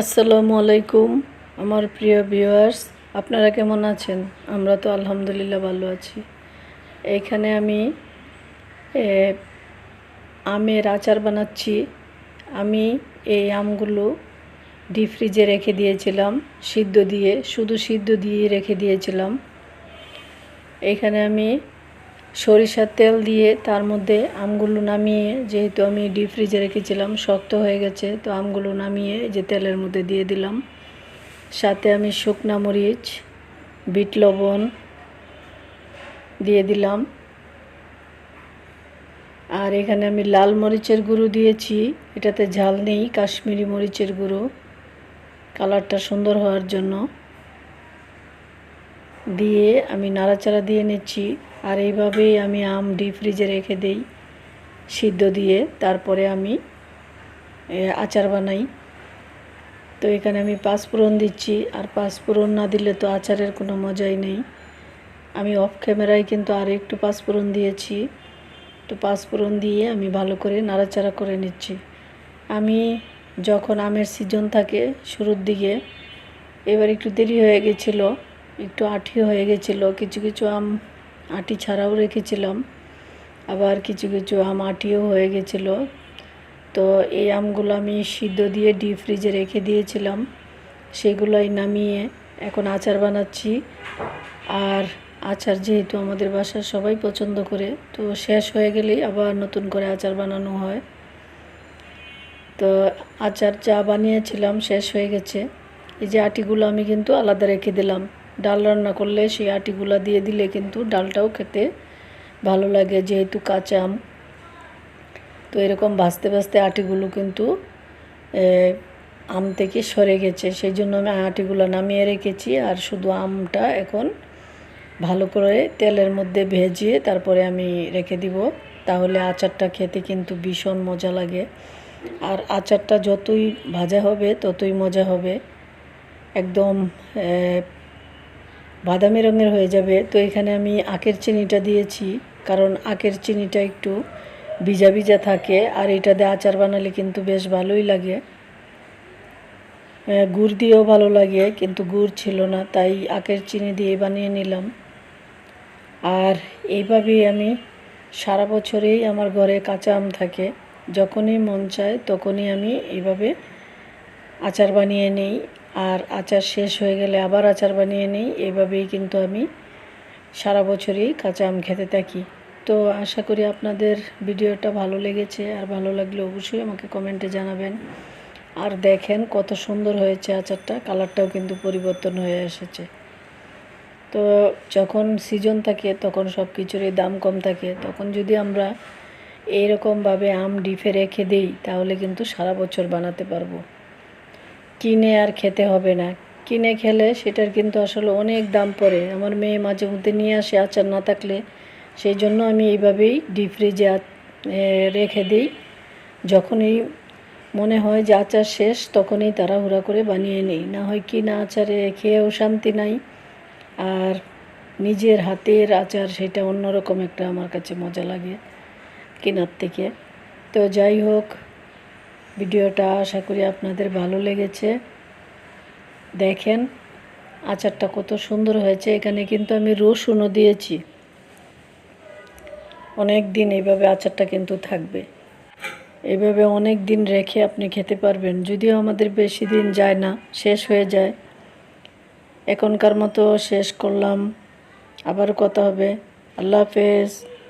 আসসালামু আলাইকুম, আমার প্রিয় ভিউয়ার্স আপনারা কেমন আছেন? আমরা তো আলহামদুলিল্লাহ ভালো আছি। এইখানে আমি আমের আচার বানাচ্ছি। আমি এই আমগুলো ডিপ ফ্রিজে রেখে দিয়েছিলাম, সিদ্ধ দিয়ে, শুধু সিদ্ধ দিয়ে রেখে দিয়েছিলাম। এইখানে আমি সরিষার তেল দিয়ে তার মধ্যে আমগুলো নামিয়ে, যেহেতু আমি ডিপ ফ্রিজে রেখেছিলাম, শক্ত হয়ে গেছে, তো আমগুলো নামিয়ে যে তেলের মধ্যে দিয়ে দিলাম। সাথে আমি শুকনা মরিচ, বিট লবণ দিয়ে দিলাম। আর এখানে আমি লাল মরিচের গুঁড়ো দিয়েছি, এটাতে ঝাল নেই, কাশ্মীরি মরিচের গুঁড়ো। কালারটা সুন্দর হওয়ার জন্য। দিয়ে আমি নাড়াচাড়া দিয়ে নিচ্ছি। আর এইভাবেই আমি আম ডিপ ফ্রিজে রেখে দেই, সিদ্ধ দিয়ে তারপরে আমি আচার বানাই। তো এখানে আমি পাঁচফোড়ন দিচ্ছি, আর পাঁচফোড়ন না দিলে তো আচারের কোনো মজাই নেই। আমি অফ ক্যামেরায় কিন্তু আর একটু পাঁচফোড়ন দিয়েছি। তো পাঁচফোড়ন দিয়ে আমি ভালো করে নাড়াচাড়া করে নিচ্ছি। আমি যখন আমের সিজন থাকে শুরুর দিকে, এবার একটু দেরি হয়ে গেছিল, একটু আঠি হয়ে গেছিল, কিছু কিছু আম আটি ছাড়াও রেখেছিলাম। আবার কিছু কিছু আম আটিও হয়ে গেছিল। তো এই আমগুলো আমি সিদ্ধ দিয়ে ডিপ ফ্রিজে রেখে দিয়েছিলাম। সেগুলোই নামিয়ে এখন আচার বানাচ্ছি। আর আচার যেহেতু আমাদের বাসার সবাই পছন্দ করে, তো শেষ হয়ে গেলেই আবার নতুন করে আচার বানানো হয়। তো আচার যা বানিয়েছিলাম শেষ হয়ে গেছে। এই যে আটিগুলো আমি কিন্তু আলাদা রেখে দিলাম। ডাল রান্না করলে সেই আটিগুলো দিয়ে দিলে কিন্তু ডালটাও খেতে ভালো লাগে, যেহেতু কাঁচা আম। তো এরকম ভাজতে ভাজতে আটিগুলো কিন্তু আম থেকে সরে গেছে। সেই জন্য আমি আটিগুলো নামিয়ে রেখেছি আর শুধু আমটা এখন ভালো করে তেলের মধ্যে ভেজিয়ে তারপরে আমি রেখে দিব। তাহলে আচারটা খেতে কিন্তু ভীষণ মজা লাগে। আর আচারটা যতই ভাজা হবে ততই মজা হবে। একদম বাদামি রঙের হয়ে যাবে। তো এখানে আমি আখের চিনিটা দিয়েছি, কারণ আখের চিনিটা একটু ভিজা ভিজা থাকে, আর এটা দিয়ে আচার বানালে কিন্তু বেশ ভালোই লাগে। গুড় দিয়েও ভালো লাগে, কিন্তু গুড় ছিল না, তাই আখের চিনি দিয়ে বানিয়ে নিলাম। আর এইভাবেই আমি সারা বছরেই আমার ঘরে কাঁচা আম থাকে। যখনই মন চায় তখনই আমি এইভাবে আচার বানিয়ে নিই। আর আচার শেষ হয়ে গেলে আবার আচার বানিয়ে নিই। এভাবেই কিন্তু আমি সারা বছরই কাঁচা আম খেতে থাকি। তো আশা করি আপনাদের ভিডিওটা ভালো লেগেছে। আর ভালো লাগলে অবশ্যই আমাকে কমেন্টে জানাবেন। আর দেখেন কত সুন্দর হয়েছে আচারটা, কালারটাও কিন্তু পরিবর্তন হয়ে এসেছে। তো যখন সিজন থাকে, তখন সব কিছুরই দাম কম থাকে। তখন যদি আমরা এইরকমভাবে আম ডিপে রেখে দিই, তাহলে কিন্তু সারা বছর বানাতে পারব। কিনে আর খেতে হবে না। কিনে খেলে সেটার কিন্তু আসলে অনেক দাম পড়ে। আমার মেয়ে মাঝে মধ্যে নিয়ে আসে, আচার না থাকলে। সেই জন্য আমি এইভাবেই ডিপ ফ্রিজে রেখে দিই। যখনই মনে হয় যে আচার শেষ, তখনই তাড়াহুড়া করে বানিয়ে নিই। না হয় কিনা আচারে খেয়েও শান্তি নাই। আর নিজের হাতের আচার সেটা অন্যরকম একটা আমার কাছে মজা লাগে কেনার থেকে। তো যাই হোক ভিডিওটা আশা করি আপনাদের ভালো লেগেছে। দেখেন, আচারটা কত সুন্দর হয়েছে। এখানে কিন্তু আমি রসুনও দিয়েছি। অনেক দিন এইভাবে আচারটা কিন্তু থাকবে। এইভাবে অনেক দিন রেখে আপনি খেতে পারবেন। যদিও আমাদের বেশি দিন যায় না, শেষ হয়ে যায়। এখনকার মতো শেষ করলাম। আবার কথা হবে। আল্লাহ হাফেজ।